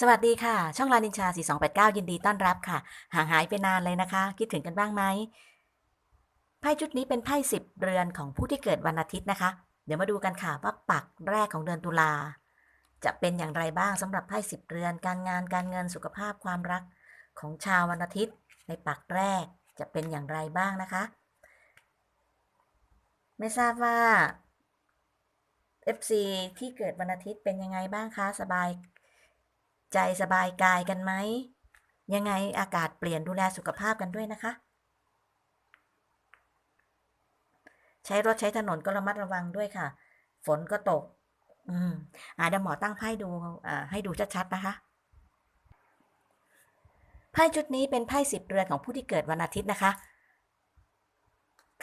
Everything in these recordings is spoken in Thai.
สวัสดีค่ะ ช่องลานินชา 4289 ยินดีต้อนรับค่ะ ห่างหายไปนานเลยนะคะ คิดถึงกันบ้างไหมไพ่ชุดนี้เป็นไพ่สิบเรือนของผู้ที่เกิดวันอาทิตย์นะคะ เดี๋ยวมาดูกันค่ะว่าปักแรกของเดือนตุลา จะเป็นอย่างไรบ้างสำหรับไพ่สิบเรือน การงานการเงินสุขภาพความรักของชาววันอาทิตย์ ในปักแรกจะเป็นอย่างไรบ้างนะคะ ไม่ทราบว่า FC ที่เกิดวันอาทิตย์เป็นยังไงบ้างคะ สบาย ใจสบายกายกันไหม ยังไงอากาศเปลี่ยนดูแลสุขภาพกันด้วยนะคะ ใช้รถใช้ถนนก็ระมัดระวังด้วยค่ะ ฝนก็ตก อืมอ่าเดี๋ยวหมอตั้งไพ่ดูอ่าให้ดูชัดๆนะคะไพ่ชุดนี้เป็นไพ่สิบเรือนของผู้ที่เกิดวันอาทิตย์นะคะ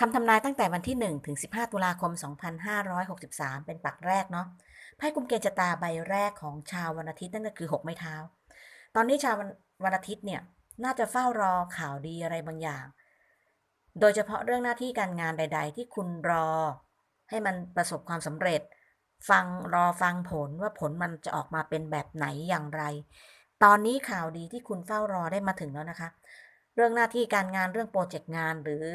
คำทำนายตั้งแต่วันที่ 1 ถึง 15 ตุลาคม 2563 เป็นปักแรกเนาะไพ่กุมเกณฑ์ชะตาใบแรกของชาววันอาทิตย์นั่นก็คือ 6 ไม้เท้า ตอนนี้ชาววันอาทิตย์เนี่ย น่าจะเฝ้ารอข่าวดีอะไรบางอย่าง โดยเฉพาะเรื่องหน้าที่การงานใด ๆ ที่คุณรอ ให้มันประสบความสำเร็จ ฟังรอฟังผลว่าผลมันจะออกมาเป็นแบบไหนอย่างไร ตอนนี้ข่าวดีที่คุณเฝ้ารอได้มาถึงแล้วนะคะ เรื่องหน้าที่การงานเรื่องโปรเจกต์งานหรือ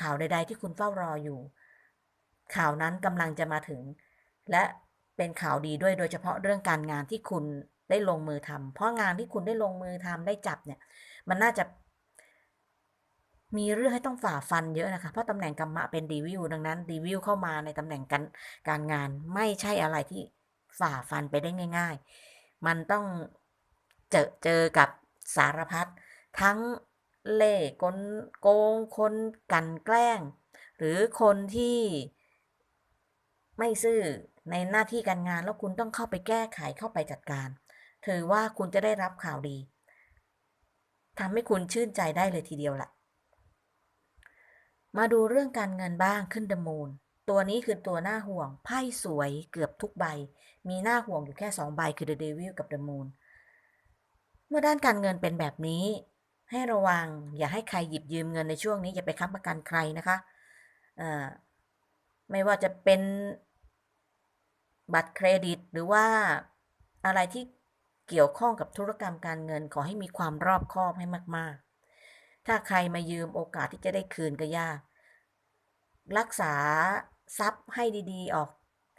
ข่าวใด ๆ ที่คุณเฝ้ารออยู่ ข่าวนั้นกำลังจะมาถึง และเป็นข่าวดีด้วยโดยเฉพาะเรื่องการงานที่คุณได้ลงมือทำเพราะงานที่คุณได้ลงมือทำได้จับเนี่ย มันน่าจะ มีเรื่องให้ต้องฝ่าฟันเยอะนะคะเพราะตำแหน่งกรรมะเป็นดีวิวดังนั้นดีวิวเข้ามาในตำแหน่งการการงานไม่ใช่อะไรที่ฝ่าฟันไปได้ง่าย ๆ มันต้องเจอเจอกับสารพัดทั้ง เล่กลโกงคนกันแกล้ง หรือคนที่ไม่ซื่อในหน้าที่การงานแล้วคุณต้องเข้าไปแก้ไขเข้าไปจัดการ ถือว่าคุณจะได้รับข่าวดีทำให้คุณชื่นใจได้เลยทีเดียวแหละมาดูเรื่องการเงินบ้างขึ้นเดมูล ตัวนี้คือตัวหน้าห่วง ไพ่สวยเกือบทุกใบ มีหน้าห่วงอยู่แค่สองใบคือ The Devil กับ The Moon เมื่อด้านการเงินเป็นแบบนี้ ให้ระวังอย่าให้ใครหยิบยืมเงินในช่วงนี้อย่าไปค้ำประกันใครนะคะไม่ว่าจะเป็นบัตรเครดิตหรือว่าอะไรที่เกี่ยวข้องกับธุรกรรมการเงินขอให้มีความรอบคอบให้มาก ๆ ถ้าใครมายืมโอกาสที่จะได้คืนก็ยาก รักษาทรัพย์ให้ดีๆ ออก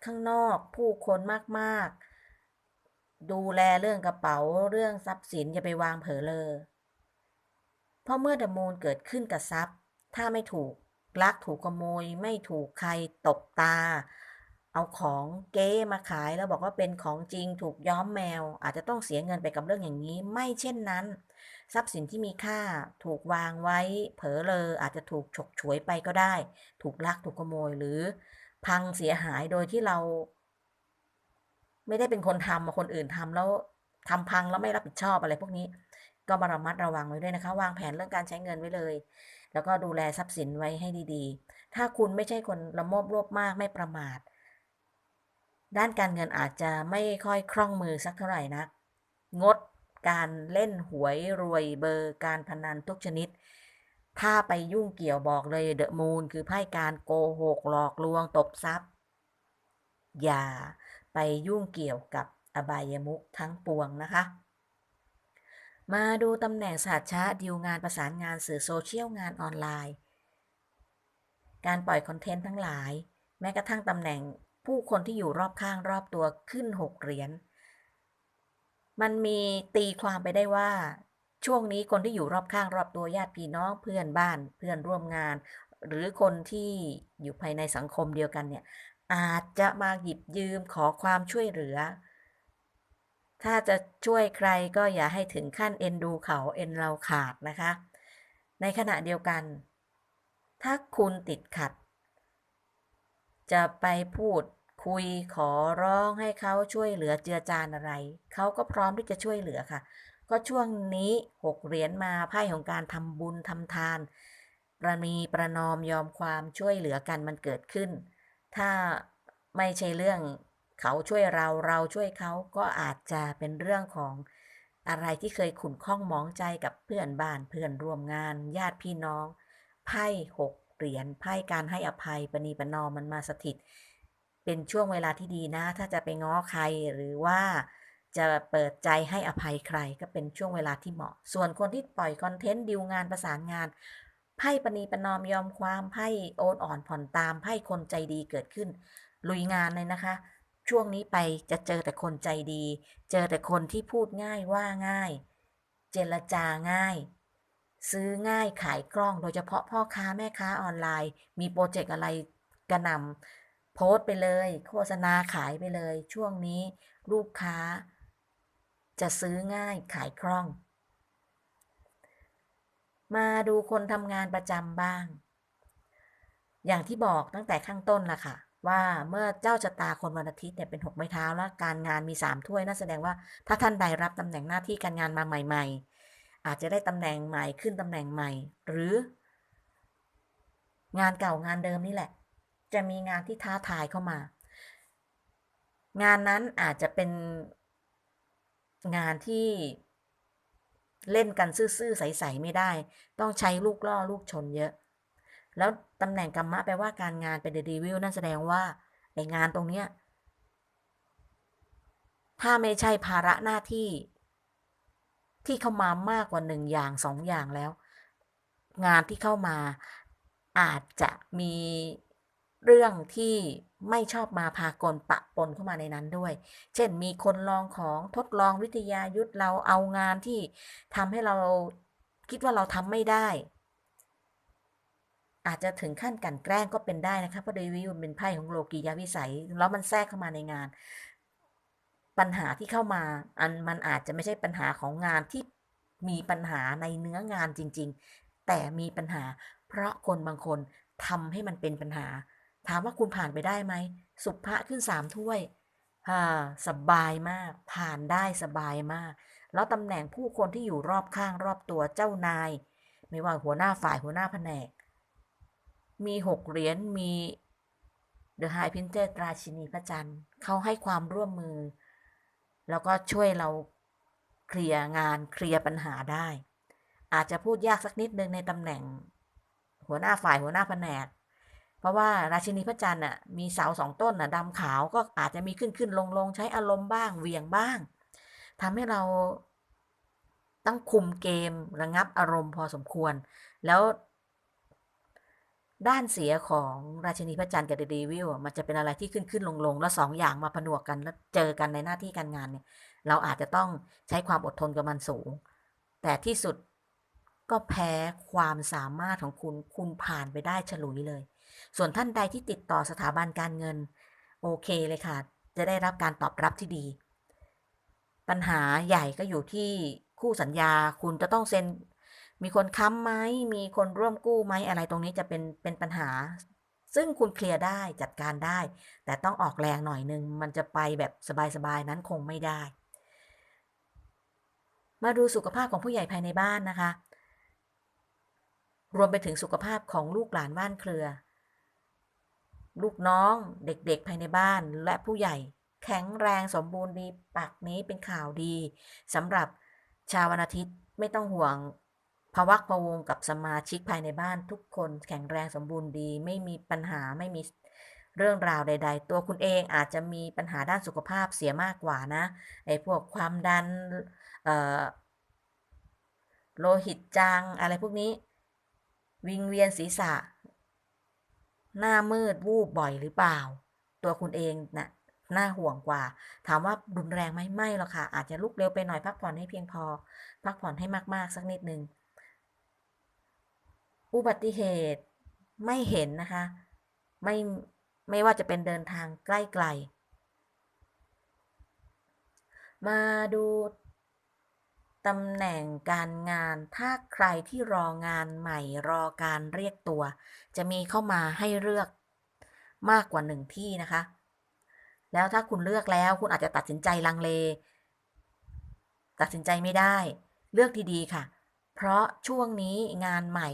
ข้างนอกผู้คนมาก ๆ ดูแลเรื่องกระเป๋าเรื่องทรัพย์สินอย่าไปวางเผลอเลย เพราะเมื่อดมูลเกิดขึ้นกับทรัพย์ ถ้าไม่ถูกลักถูกขโมย ไม่ถูกใครตบตา เอาของเก๊มาขายแล้วบอกว่าเป็นของจริงถูกย้อมแมว อาจจะต้องเสียเงินไปกับเรื่องอย่างนี้ ไม่เช่นนั้น ทรัพย์สินที่มีค่าถูกวางไว้ เผลอเลออาจจะถูกฉกฉวยไปก็ได้ ถูกลักถูกขโมยหรือ พังเสียหายโดยที่เรา ไม่ได้เป็นคนทำคนอื่นทำแล้วทำพังแล้วไม่รับผิดชอบอะไรพวกนี้ ก็มาระมัดระวังไว้ด้วยนะคะ วางแผนเรื่องการใช้เงินไว้เลย แล้วก็ดูแลทรัพย์สินไว้ให้ดีๆ ถ้าคุณไม่ใช่คนละโมบโลภมากไม่ประมาท ด้านการเงินอาจจะไม่ค่อยคล่องมือสักเท่าไหร่นะงดการเล่นหวยรวยเบอร์การพนันทุกชนิด ถ้าไปยุ่งเกี่ยวบอกเลยเดอะมูนคือไพ่การโกหกหลอกลวงตบทรัพย์ อย่าไปยุ่งเกี่ยวกับอบายมุกทั้งปวงนะคะ มาดูตำแหน่งศาสตร์ช้าดิวงานประสานงานสื่อโซเชียลงานออนไลน์ การปล่อยคอนเทนต์ทั้งหลาย แม้กระทั่งตำแหน่งผู้คนที่อยู่รอบข้างรอบตัวขึ้นหกเหรียญ มันมีตีความไปได้ว่า ช่วงนี้คนที่อยู่รอบข้างรอบตัวญาติพี่น้องเพื่อนบ้านเพื่อนร่วมงาน หรือคนที่อยู่ภายในสังคมเดียวกันเนี่ยอาจจะมาหยิบยืมขอความช่วยเหลือ ถ้าจะช่วยใครก็อย่าให้ถึงขั้นเอ็นดูเขาเอ็นเราขาดนะคะ ในขณะเดียวกัน ถ้าคุณติดขัด จะไปพูดคุยขอร้องให้เขาช่วยเหลือเจือจานอะไร เขาก็พร้อมที่จะช่วยเหลือค่ะ ก็ช่วงนี้หกเหรียญมาไพ่ของการทำบุญทำทาน ประนีประนอมยอมความช่วยเหลือกันมันเกิดขึ้น ถ้าไม่ใช่เรื่อง เขาช่วยเราเราช่วยเขาก็อาจจะเป็นเรื่องของอะไรที่เคยขุ่นข้องมองใจกับเพื่อนบ้านเพื่อนร่วมงาน ญาติพี่น้องไพ่หกเหรียญไพ่การให้อภัยปณีปนอมมันมาสถิต เป็นช่วงเวลาที่ดีนะ ถ้าจะไปง้อใครหรือว่าจะเปิดใจให้อภัยใครก็เป็นช่วงเวลาที่เหมาะ ส่วนคนที่ปล่อยคอนเทนต์ดิวงานประสานงานไพ่ปณีปนอมยอมความไพ่โอนอ่อนผ่อนตามไพ่คนใจดีเกิดขึ้น ลุยงานเลยนะคะ ช่วงนี้ไปจะเจอแต่คนใจดี เจอแต่คนที่พูดง่ายว่าง่าย เจรจาง่าย ซื้อง่ายขายคล่อง โดยเฉพาะพ่อค้าแม่ค้าออนไลน์ มีโปรเจกต์อะไรกระหนำโพสต์ไปเลย โฆษณาขายไปเลย ช่วงนี้ลูกค้า จะซื้อง่ายขายคล่อง มาดูคนทำงานประจำบ้าง อย่างที่บอกตั้งแต่ข้างต้นละค่ะ ว่าเมื่อเจ้าชะตาคนวันอาทิตย์เนี่ยเป็นหกไม้เท้าแล้วการงานมีสามถ้วยนั่นแสดงว่าถ้าท่านใดรับตำแหน่งหน้าที่การงานมาใหม่ ๆ อาจจะได้ตำแหน่งใหม่ขึ้นตำแหน่งใหม่ หรือ งานเก่างานเดิมนี่แหละ จะมีงานที่ท้าทายเข้ามา งานนั้นอาจจะเป็นงานที่เล่นกันซื่อๆใสๆไม่ได้ ต้องใช้ลูกล่อลูกชนเยอะ แล้วตำแหน่งกรรมะแปลว่าการงานเป็นเดดีวิลนั่นแสดงว่าไองานตรงเนี้ยถ้าไม่ใช่ภาระหน้าที่ ที่เข้ามามากกว่าหนึ่งอย่างสองอย่างแล้ว งานที่เข้ามาอาจจะมีเรื่องที่ไม่ชอบมาพากลปะปนเข้ามาในนั้นด้วย เช่นมีคนลองของทดลองวิทยายุทธเราเอางานที่ทำให้เราคิดว่าเราทำไม่ได้ อาจจะถึงขั้นกันแกล้งก็เป็นได้นะคะเพราะเดวิลเป็นไพ่ของโลกียวิสัย แล้วมันแทรกเข้ามาในงาน ปัญหาที่เข้ามา อันมันอาจจะไม่ใช่ปัญหาของงานที่มีปัญหาในเนื้องานจริง ๆ แต่มีปัญหา เพราะคนบางคนทำให้มันเป็นปัญหา ถามว่าคุณผ่านไปได้ไหม สุภะขึ้นสามถ้วยฮ่าสบายมาก ผ่านได้สบายมาก แล้วตำแหน่งผู้คนที่อยู่รอบข้างรอบตัวเจ้านาย ไม่ว่าหัวหน้าฝ่ายหัวหน้าแผนก มีหกเหรียญมี The High Princess ราชินีพระจันทร์เขาให้ความร่วมมือ แล้วก็ช่วยเราเคลียร์งานเคลียร์ปัญหาได้ อาจจะพูดยากสักนิดนึงในตำแหน่ง หัวหน้าฝ่ายหัวหน้าแผนก เพราะว่าราชินีพระจันทร์น่ะมีเสาสองต้นน่ะดำขาวก็อาจจะมีขึ้นขึ้นลงลงใช้อารมณ์บ้างเวียงบ้างทำให้เราต้องคุมเกมระงับอารมณ์พอสมควร แล้ว ด้านเสียของราชินีพระจันทร์กับเดอะวิลมันจะเป็นอะไรที่ขึ้นขึ้นลงลงแล้วสองอย่างมาผนวกกันแล้วเจอกันในหน้าที่การงานเนี่ย เราอาจจะต้องใช้ความอดทนกับมันสูง แต่ที่สุดก็แพ้ความสามารถของคุณคุณผ่านไปได้ฉลุยเลย ส่วนท่านใดที่ติดต่อสถาบันการเงิน โอเคเลยค่ะ จะได้รับการตอบรับที่ดี ปัญหาใหญ่ก็อยู่ที่คู่สัญญาคุณจะต้องเซ็น มีคนค้ำไหมมีคนร่วมกู้ไหมอะไรตรงนี้จะเป็นเป็นปัญหา ซึ่งคุณเคลียร์ได้จัดการได้ แต่ต้องออกแรงหน่อยนึง มันจะไปแบบสบายๆนั้นคงไม่ได้ มาดูสุขภาพของผู้ใหญ่ภายในบ้านนะคะ รวมไปถึงสุขภาพของลูกหลานบ้านเครือ ลูกน้องเด็กๆภายในบ้านและผู้ใหญ่แข็งแรงสมบูรณ์ดีปักนี้เป็นข่าวดีสำหรับชาววันอาทิตย์ไม่ต้องห่วง ภวักพวงกับสมาชิกภายในบ้านทุกคนแข็งแรงสมบูรณ์ดี ไม่มีปัญหาไม่มีเรื่องราวใด ๆ ตัวคุณเองอาจจะมีปัญหาด้านสุขภาพเสียมากกว่านะไอ้พวกความดันโลหิตจางอะไรพวกนี้ วิงเวียนศีรษะ หน้ามืดวูบบ่อยหรือเปล่า ตัวคุณเองนะ่ะน่าห่วงกว่า ถามว่ารุนแรงไหมไม่หรอกค่ะ อาจจะลุกเร็วไปหน่อยพักผ่อนให้เพียงพอ พักผ่อนให้มากๆสักนิดนึง อุบัติเหตุไม่เห็นนะคะ ไม่ไม่ว่าจะเป็นเดินทางใกล้ๆมาดูตำแหน่งการงานถ้าใครที่รองานใหม่รอการเรียกตัว จะมีเข้ามาให้เลือกมากกว่าหนึ่งที่นะคะ แล้วถ้าคุณเลือกแล้วคุณอาจจะตัดสินใจลังเล ตัดสินใจไม่ได้ เลือกดีๆค่ะ เพราะช่วงนี้งานใหม่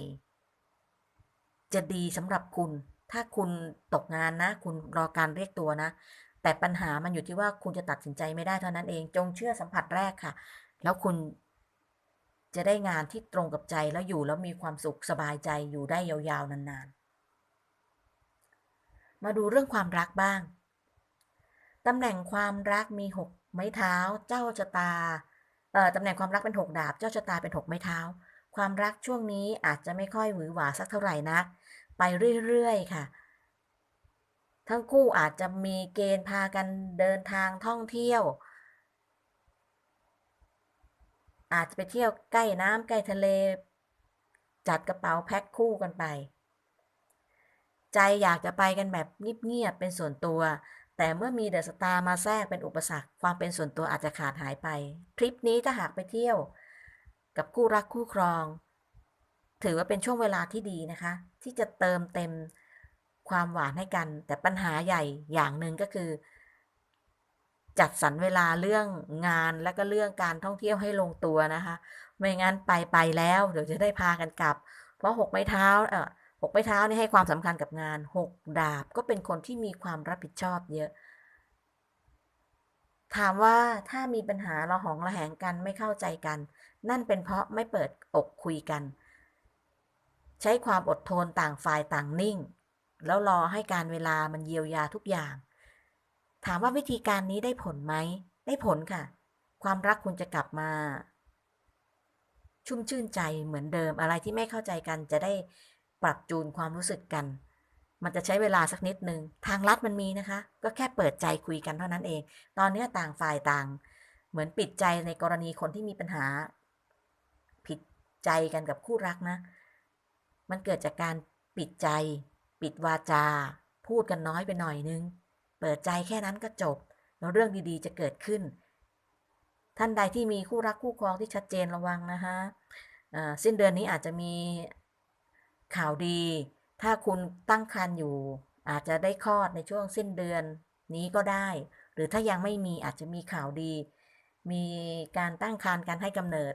จะดีสำหรับคุณ ถ้าคุณตกงานนะ คุณรอการเรียกตัวนะ แต่ปัญหามันอยู่ที่ว่าคุณจะตัดสินใจไม่ได้เท่านั้นเอง จงเชื่อสัมผัสแรกค่ะ แล้วคุณจะได้งานที่ตรงกับใจแล้วอยู่แล้วมีความสุขสบายใจอยู่ได้ยาวๆนานๆ มาดูเรื่องความรักบ้างตำแหน่งความรักมีหกไม้เท้า เจ้าชะตาเอ่อตำแหน่งความรักเป็นหกดาบ เจ้าชะตาเป็นหกไม้เท้า ความรักช่วงนี้อาจจะไม่ค่อยหวือหวาสักเท่าไหร่นัก ไปเรื่อยๆค่ะ ทั้งคู่อาจจะมีเกณฑ์พากันเดินทางท่องเที่ยว อาจจะไปเที่ยวใกล้น้ำใกล้ทะเล จัดกระเป๋าแพ็คคู่กันไป ใจอยากจะไปกันแบบเงียบๆเป็นส่วนตัว แต่เมื่อมีเดอะสตาร์มาแทรกเป็นอุปสรรค ความเป็นส่วนตัวอาจจะขาดหายไป ทริปนี้ถ้าหากไปเที่ยว กับคู่รักคู่ครอง ถือว่าเป็นช่วงเวลาที่ดีนะคะ ที่จะเติมเต็มความหวานให้กัน แต่ปัญหาใหญ่อย่างหนึ่งก็คือ จัดสรรเวลาเรื่องงานและก็เรื่องการท่องเที่ยวให้ลงตัวนะคะ ไม่งั้นไปไปแล้ว เดี๋ยวจะได้พากันกลับ เพราะหกไม้เท้าเออหกไม้เท้านี่ให้ความสำคัญกับงานหกดาบก็เป็นคนที่มีความรับผิดชอบเยอะ ถามว่าถ้ามีปัญหาเระหองระแหงกันไม่เข้าใจกัน นั่นเป็นเพราะไม่เปิดอกคุยกัน ใช้ความอดทนต่างฝ่ายต่างนิ่ง แล้วรอให้การเวลามันเยียวยาทุกอย่าง ถามว่าวิธีการนี้ได้ผลไหม ได้ผลค่ะ ความรักคุณจะกลับมา ชุ่มชื่นใจเหมือนเดิมอะไรที่ไม่เข้าใจกันจะได้ปรับจูนความรู้สึกกัน มันจะใช้เวลาสักนิดนึงทางลัดมันมีนะคะ ก็แค่เปิดใจคุยกันเท่านั้นเอง ตอนนี้ต่างฝ่ายต่าง เหมือนปิดใจในกรณีคนที่มีปัญหา ผิดใจกันกับคู่รักนะ มันเกิดจากการปิดใจ ปิดวาจา พูดกันน้อยไปหน่อยนึง เปิดใจแค่นั้นก็จบ แล้วเรื่องดีๆจะเกิดขึ้น ท่านใดที่มีคู่รักคู่ครองที่ชัดเจนระวังนะคะอ่าสิ้นเดือนนี้อาจจะมีข่าวดี ถ้าคุณตั้งครรภ์อยู่ อาจจะได้คลอดในช่วงสิ้นเดือนนี้ก็ได้ หรือถ้ายังไม่มีอาจจะมีข่าวดี มีการตั้งครรภ์การให้กำเนิด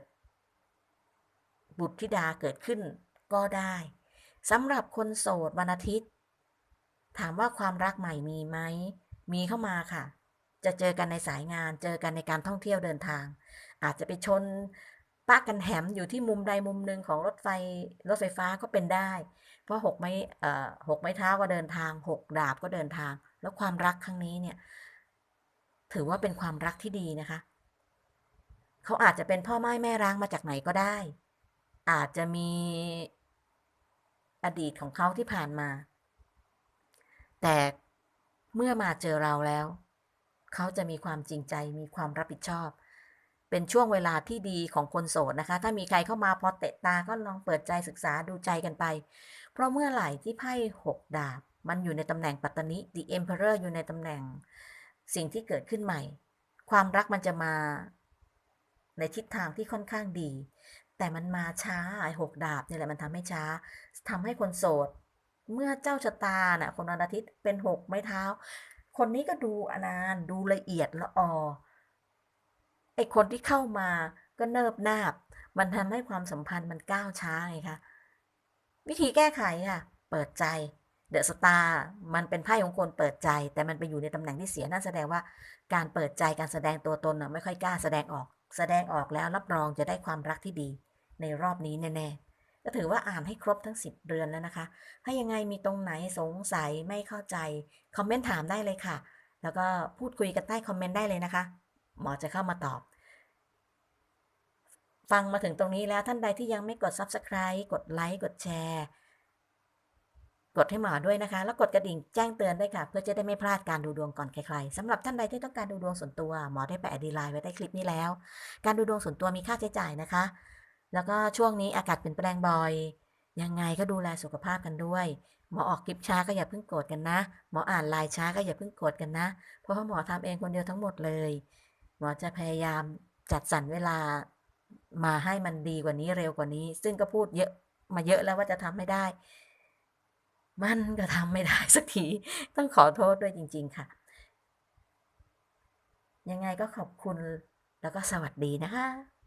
บุตรธิดาเกิดขึ้น ก็ได้สำหรับคนโสดวันอาทิตย์ ถามว่าความรักใหม่มีไหม มีเข้ามาค่ะ จะเจอกันในสายงาน เจอกันในการท่องเที่ยวเดินทาง อาจจะไปชนปะกันแหมอยู่ที่มุมใดมุมหนึ่งของรถไฟรถไฟฟ้าก็เป็นได้ เพราะหกไม้เอ่อหกไม้เท้าก็เดินทางหกดาบก็เดินทาง แล้วความรักครั้งนี้เนี่ย ถือว่าเป็นความรักที่ดีนะคะ เขาอาจจะเป็นพ่อไม้แม่ร้างมาจากไหนก็ได้ อาจจะมี อดีตของเขาที่ผ่านมา แต่เมื่อมาเจอเราแล้ว เขาจะมีความจริงใจมีความรับผิดชอบ เป็นช่วงเวลาที่ดีของคนโสดนะคะ ถ้ามีใครเข้ามาพอเตะตาก็ลองเปิดใจศึกษาดูใจกันไป เพราะเมื่อไหร่ที่ไพ่หกดาบ มันอยู่ในตำแหน่งปัตตนิ The Emperor อยู่ในตำแหน่ง สิ่งที่เกิดขึ้นใหม่ ความรักมันจะมาในทิศทางที่ค่อนข้างดี แต่มันมาช้าไอ้หกดาบเนี่ยแหละมันทำให้ช้าทำให้คนโสด เมื่อเจ้าชะตาน่ะ คนวันอาทิตย์เป็นหกไม้เท้า คนนี้ก็ดูอนานดูละเอียดละออไอ้คนที่เข้ามาก็เนิบนาบ มันทำให้ความสัมพันธ์มันก้าวช้าไงคะวิธีแก้ไขค่ะเปิดใจเดอะสตาร์มันเป็นไพ่ของคนเปิดใจ แต่มันไปอยู่ในตำแหน่งที่เสียนั่นแสดงว่าการเปิดใจการแสดงตัวตนน่ะไม่ค่อยกล้าแสดงออก แสดงออกแล้วรับรองจะได้ความรักที่ดี ในรอบนี้แน่ๆ ก็ถือว่าอ่านให้ครบทั้ง 10 เรือนแล้วนะคะ ถ้ายังไงมีตรงไหนสงสัยไม่เข้าใจ คอมเมนต์ถามได้เลยค่ะ แล้วก็พูดคุยกันใต้คอมเมนต์ได้เลยนะคะ หมอจะเข้ามาตอบ ฟังมาถึงตรงนี้แล้วท่านใดที่ยังไม่กด Subscribe กดไลค์กดแชร์กดให้หมอด้วยนะคะ แล้วกดกระดิ่งแจ้งเตือนด้วยค่ะ เพื่อจะได้ไม่พลาดการดูดวงก่อนใครๆสำหรับท่านใดที่ต้องการดูดวงส่วนตัว หมอได้แปะดีไลน์ไว้ใต้คลิปนี้แล้ว การดูดวงส่วนตัวมีค่าใช้จ่ายนะคะ แล้วก็ช่วงนี้อากาศเปลี่ยนแปลงบ่อย ยังไงก็ดูแลสุขภาพกันด้วย หมอออกคลิปช้าก็อย่าเพิ่งโกรธกันนะ หมออ่านไลน์ช้าก็อย่าเพิ่งโกรธกันนะ เพราะว่าหมอทำเองคนเดียวทั้งหมดเลย หมอจะพยายามจัดสรรเวลามาให้มันดีกว่านี้เร็วกว่านี้ ซึ่งก็พูดเยอะมาเยอะแล้วว่าจะทำไม่ได้ มันก็ทำไม่ได้สักที ต้องขอโทษด้วยจริง ๆ ค่ะ ยังไงก็ขอบคุณแล้วก็สวัสดีนะคะ